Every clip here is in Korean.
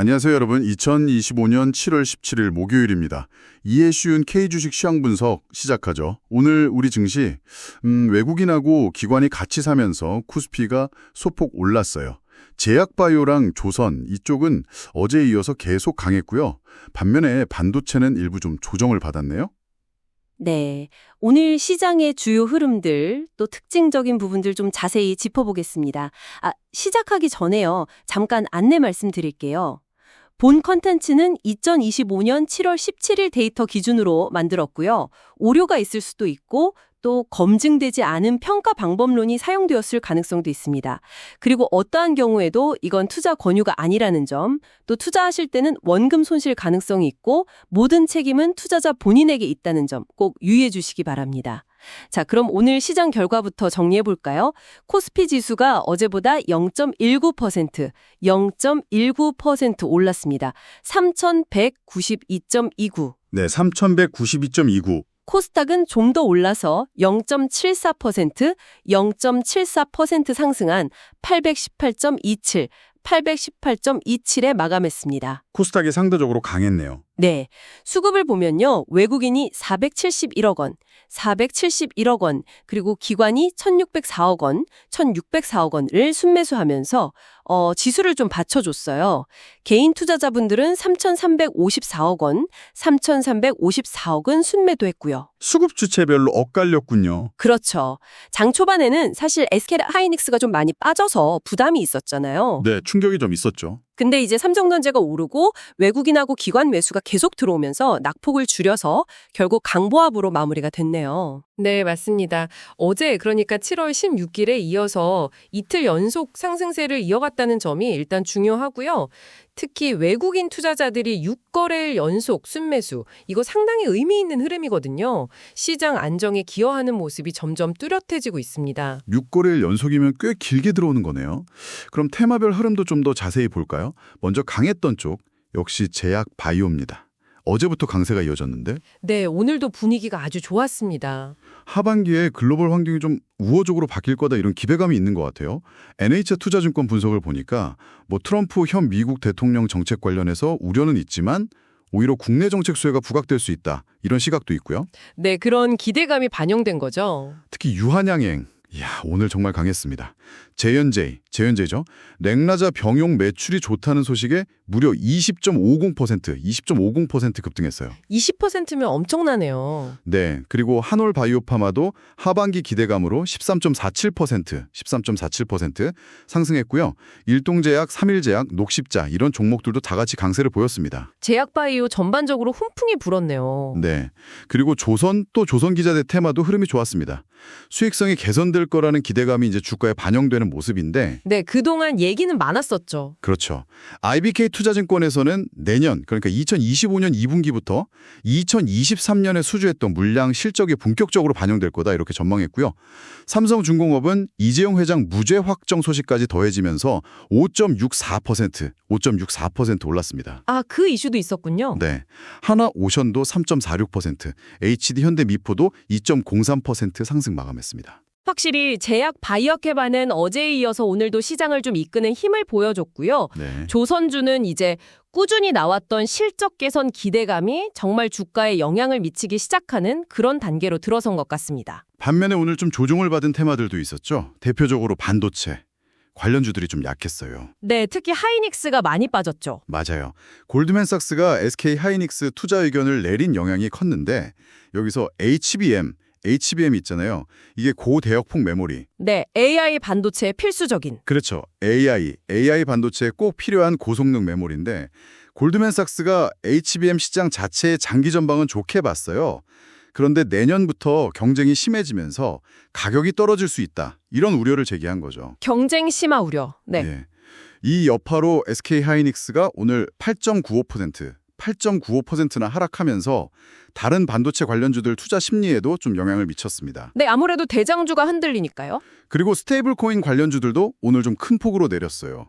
안녕하세요 여러분. 2025년 7월 17일 목요일입니다. 이해 쉬운 K주식 시황 분석 시작하죠. 오늘 우리 증시 음, 외국인하고 기관이 같이 사면서 코스피가 소폭 올랐어요. 제약바이오랑 조선 이쪽은 어제에 이어서 계속 강했고요. 반면에 반도체는 일부 좀 조정을 받았네요. 네. 오늘 시장의 주요 흐름들, 또 특징적인 부분들 좀 자세히 짚어보겠습니다. 아, 시작하기 전에요. 잠깐 안내 말씀드릴게요. 본 컨텐츠는 2025년 7월 17일 데이터 기준으로 만들었고요. 오류가 있을 수도 있고 또 검증되지 않은 평가 방법론이 사용되었을 가능성도 있습니다. 그리고 어떠한 경우에도 이건 투자 권유가 아니라는 점, 또 투자하실 때는 원금 손실 가능성이 있고 모든 책임은 투자자 본인에게 있다는 점 꼭 유의해 주시기 바랍니다. 자, 그럼 오늘 시장 결과부터 정리해 볼까요? 코스피 지수가 어제보다 0.19%, 0.19% 올랐습니다. 3,192.29. 네, 3192.29. 코스닥은 좀 더 올라서 0.74%, 0.74% 상승한 818.27, 818.27에 마감했습니다. 코스닥이 상대적으로 강했네요. 네. 수급을 보면요. 외국인이 471억 원, 471억 원, 그리고 기관이 1604억 원, 1604억 원을 순매수하면서 어, 지수를 좀 받쳐줬어요. 개인 투자자분들은 3,354억 원, 3,354억은 순매도 했고요. 수급 주체별로 엇갈렸군요. 그렇죠. 장 초반에는 사실 SK 하이닉스가 좀 많이 빠져서 부담이 있었잖아요. 네, 충격이 좀 있었죠. 근데 이제 삼성전자가 오르고 외국인하고 기관 매수가 계속 들어오면서 낙폭을 줄여서 결국 강보합으로 마무리가 됐네요. 네, 맞습니다. 어제 그러니까 7월 16일에 이어서 이틀 연속 상승세를 이어갔다는 점이 일단 중요하고요. 특히 외국인 투자자들이 6거래일 연속 순매수, 이거 상당히 의미 있는 흐름이거든요. 시장 안정에 기여하는 모습이 점점 뚜렷해지고 있습니다. 6거래일 연속이면 꽤 길게 들어오는 거네요. 그럼 테마별 흐름도 좀 더 자세히 볼까요? 먼저 강했던 쪽, 역시 제약 바이오입니다. 어제부터 강세가 이어졌는데 네, 오늘도 분위기가 아주 좋았습니다. 하반기에 글로벌 환경이 좀 우호적으로 바뀔 거다 이런 기대감이 있는 것 같아요. NH 투자증권 분석을 보니까 뭐 트럼프 현 미국 대통령 정책 관련해서 우려는 있지만 오히려 국내 정책 수혜가 부각될 수 있다 이런 시각도 있고요. 네, 그런 기대감이 반영된 거죠. 특히 유한양행 이야 오늘 정말 강했습니다. 재연제이, 재연제죠. 렉라자 병용 매출이 좋다는 소식에 무려 20.50%, 20.50% 급등했어요. 20%면 엄청나네요. 네, 그리고 한올 바이오파마도 하반기 기대감으로 13.47%, 13.47% 상승했고요. 일동제약, 삼일제약, 녹십자 이런 종목들도 다 같이 강세를 보였습니다. 제약바이오 전반적으로 훈풍이 불었네요. 네, 그리고 조선 또 조선기자재 테마도 흐름이 좋았습니다. 수익성이 개선될 거라는 기대감이 이제 주가에 반영되는 모습인데 네, 그동안 얘기는 많았었죠. 그렇죠. IBK 투자증권에서는 내년 그러니까 2025년 2분기부터 2023년에 수주했던 물량 실적이 본격적으로 반영될 거다 이렇게 전망했고요. 삼성중공업은 이재용 회장 무죄 확정 소식까지 더해지면서 5.64% 5.64% 올랐습니다. 아, 그 이슈도 있었군요. 네. 하나 오션도 3.46%, HD 현대 미포도 2.03% 상승 마감했습니다. 확실히 제약 바이오케바는 어제에 이어서 오늘도 시장을 좀 이끄는 힘을 보여줬고요. 네. 조선주는 이제 꾸준히 나왔던 실적 개선 기대감이 정말 주가에 영향을 미치기 시작하는 그런 단계로 들어선 것 같습니다. 반면에 오늘 좀 조정을 받은 테마들도 있었죠. 대표적으로 반도체. 관련주들이 좀 약했어요. 네, 특히 하이닉스가 많이 빠졌죠. 맞아요. 골드맨삭스가 SK 하이닉스 투자 의견을 내린 영향이 컸는데 여기서 HBM, HBM 있잖아요. 이게 고대역폭 메모리. 네, AI 반도체의 필수적인. 그렇죠. AI, AI 반도체에 꼭 필요한 고성능 메모리인데 골드맨삭스가 HBM 시장 자체의 장기 전방은 좋게 봤어요. 그런데 내년부터 경쟁이 심해지면서 가격이 떨어질 수 있다. 이런 우려를 제기한 거죠. 경쟁 심화 우려. 네. 예. 이 여파로 SK 하이닉스가 오늘 8.95%, 8.95%나 하락하면서 다른 반도체 관련주들 투자 심리에도 좀 영향을 미쳤습니다. 네, 아무래도 대장주가 흔들리니까요. 그리고 스테이블 코인 관련주들도 오늘 좀 큰 폭으로 내렸어요.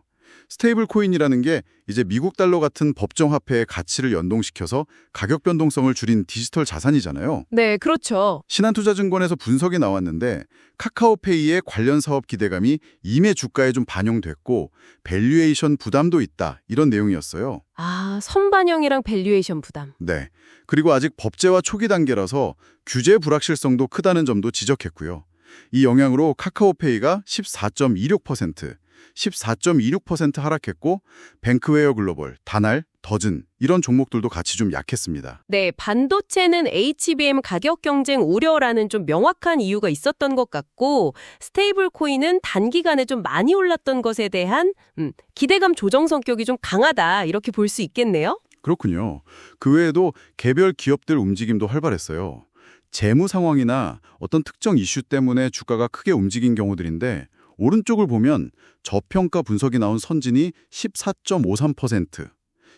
스테이블 코인이라는 게 이제 미국 달러 같은 법정 화폐의 가치를 연동시켜서 가격 변동성을 줄인 디지털 자산이잖아요. 네, 그렇죠. 신한투자증권에서 분석이 나왔는데 카카오페이의 관련 사업 기대감이 이미 주가에 좀 반영됐고 밸류에이션 부담도 있다 이런 내용이었어요. 아, 선반영이랑 밸류에이션 부담. 네. 그리고 아직 법제화 초기 단계라서 규제 불확실성도 크다는 점도 지적했고요. 이 영향으로 카카오페이가 14.26%, 14.26% 하락했고 뱅크웨어 글로벌, 다날, 더즌 이런 종목들도 같이 좀 약했습니다. 네, 반도체는 HBM 가격 경쟁 우려라는 좀 명확한 이유가 있었던 것 같고 스테이블 코인은 단기간에 좀 많이 올랐던 것에 대한 음, 기대감 조정 성격이 좀 강하다 이렇게 볼 수 있겠네요. 그렇군요. 그 외에도 개별 기업들 움직임도 활발했어요. 재무 상황이나 어떤 특정 이슈 때문에 주가가 크게 움직인 경우들인데 오른쪽을 보면 저평가 분석이 나온 선진이 14.53%,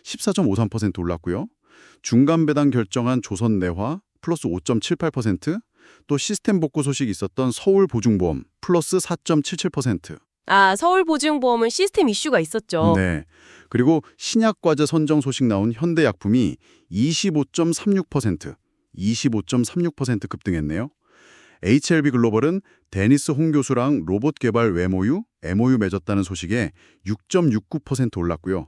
14.53% 올랐고요. 중간 배당 결정한 조선 내화 플러스 5.78%, 또 시스템 복구 소식이 있었던 서울보증보험 플러스 4.77%. 아, 서울보증보험은 시스템 이슈가 있었죠. 네. 그리고 신약과제 선정 소식 나온 현대약품이 25.36%, 25.36% 급등했네요. HLB 글로벌은 데니스 홍 교수랑 로봇 개발 외모유, MOU 맺었다는 소식에 6.69% 올랐고요.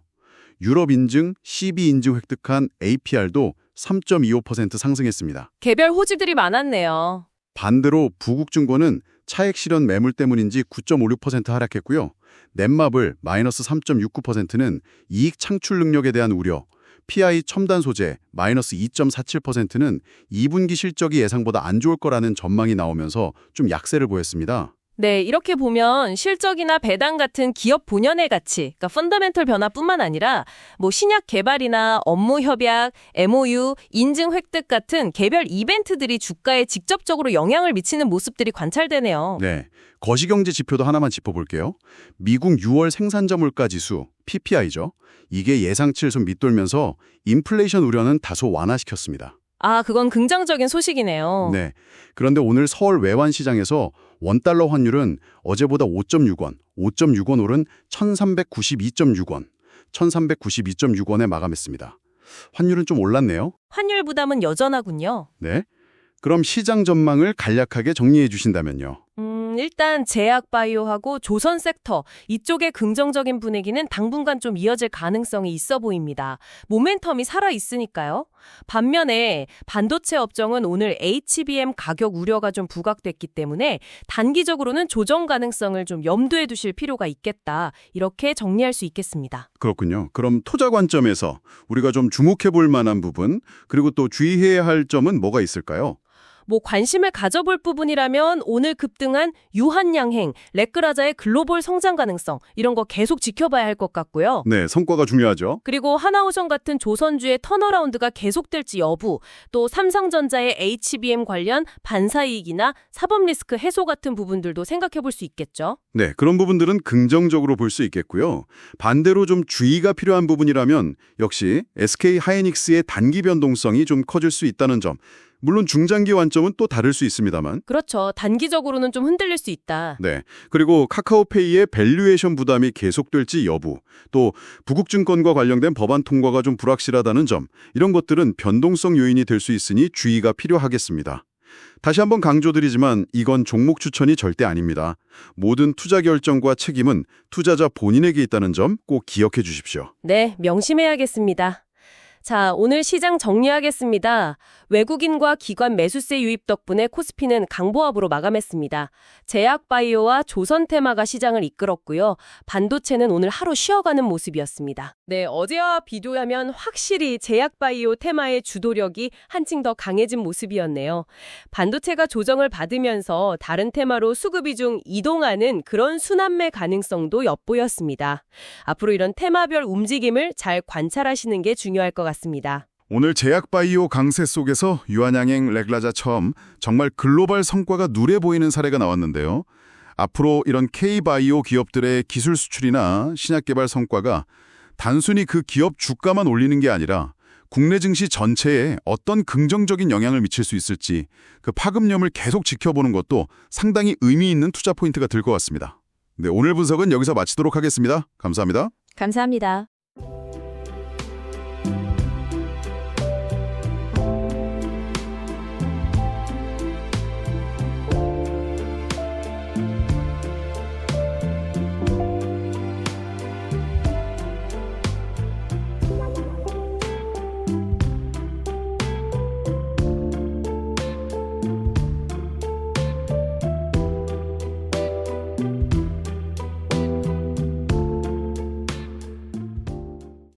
유럽 인증, CB 인증 획득한 APR도 3.25% 상승했습니다. 개별 호지들이 많았네요. 반대로 부국증권은 차액 실현 매물 때문인지 9.56% 하락했고요. 넷마블 마이너스 3.69%는 이익 창출 능력에 대한 우려, PI 첨단 소재 마이너스 2.47%는 2분기 실적이 예상보다 안 좋을 거라는 전망이 나오면서 좀 약세를 보였습니다. 네, 이렇게 보면 실적이나 배당 같은 기업 본연의 가치, 그러니까 펀더멘털 변화뿐만 아니라 뭐 신약 개발이나 업무 협약, MOU, 인증 획득 같은 개별 이벤트들이 주가에 직접적으로 영향을 미치는 모습들이 관찰되네요. 네, 거시경제 지표도 하나만 짚어볼게요. 미국 6월 생산자 물가 지수, PPI죠. 이게 예상치를 좀 밑돌면서 인플레이션 우려는 다소 완화시켰습니다. 아, 그건 긍정적인 소식이네요. 네. 그런데 오늘 서울 외환 시장에서 원달러 환율은 어제보다 5.6원, 5.6원 오른 1392.6원, 1392.6원에 마감했습니다. 환율은 좀 올랐네요. 환율 부담은 여전하군요. 네. 그럼 시장 전망을 간략하게 정리해 주신다면요. 음, 일단 제약 바이오하고 조선 섹터 이쪽의 긍정적인 분위기는 당분간 좀 이어질 가능성이 있어 보입니다. 모멘텀이 살아 있으니까요. 반면에 반도체 업종은 오늘 HBM 가격 우려가 좀 부각됐기 때문에 단기적으로는 조정 가능성을 좀 염두에 두실 필요가 있겠다. 이렇게 정리할 수 있겠습니다. 그렇군요. 그럼 투자 관점에서 우리가 좀 주목해 볼 만한 부분, 그리고 또 주의해야 할 점은 뭐가 있을까요? 뭐 관심을 가져볼 부분이라면 오늘 급등한 유한양행, 레크라자의 글로벌 성장 가능성 이런 거 계속 지켜봐야 할 것 같고요. 네, 성과가 중요하죠. 그리고 하나오션 같은 조선주의 턴어라운드가 계속될지 여부, 또 삼성전자의 HBM 관련 반사이익이나 사법 리스크 해소 같은 부분들도 생각해 볼 수 있겠죠. 네, 그런 부분들은 긍정적으로 볼 수 있겠고요. 반대로 좀 주의가 필요한 부분이라면 역시 SK 하이닉스의 단기 변동성이 좀 커질 수 있다는 점. 물론 중장기 관점은 또 다를 수 있습니다만. 그렇죠. 단기적으로는 좀 흔들릴 수 있다. 네. 그리고 카카오페이의 밸류에이션 부담이 계속될지 여부, 또 부국증권과 관련된 법안 통과가 좀 불확실하다는 점, 이런 것들은 변동성 요인이 될 수 있으니 주의가 필요하겠습니다. 다시 한번 강조드리지만 이건 종목 추천이 절대 아닙니다. 모든 투자 결정과 책임은 투자자 본인에게 있다는 점 꼭 기억해 주십시오. 네, 명심해야겠습니다. 자, 오늘 시장 정리하겠습니다. 외국인과 기관 매수세 유입 덕분에 코스피는 강보합으로 마감했습니다. 제약바이오와 조선테마가 시장을 이끌었고요. 반도체는 오늘 하루 쉬어가는 모습이었습니다. 네, 어제와 비교하면 확실히 제약바이오 테마의 주도력이 한층 더 강해진 모습이었네요. 반도체가 조정을 받으면서 다른 테마로 수급이 중 이동하는 그런 순환매 가능성도 엿보였습니다. 앞으로 이런 테마별 움직임을 잘 관찰하시는 게 중요할 것 같습니다. 오늘 제약바이오 강세 속에서 유한양행 레글라자 처음 정말 글로벌 성과가 눈에 보이는 사례가 나왔는데요. 앞으로 이런 K바이오 기업들의 기술 수출이나 신약 개발 성과가 단순히 그 기업 주가만 올리는 게 아니라 국내 증시 전체에 어떤 긍정적인 영향을 미칠 수 있을지 그 파급력을 계속 지켜보는 것도 상당히 의미 있는 투자 포인트가 될 것 같습니다. 네, 오늘 분석은 여기서 마치도록 하겠습니다. 감사합니다. 감사합니다.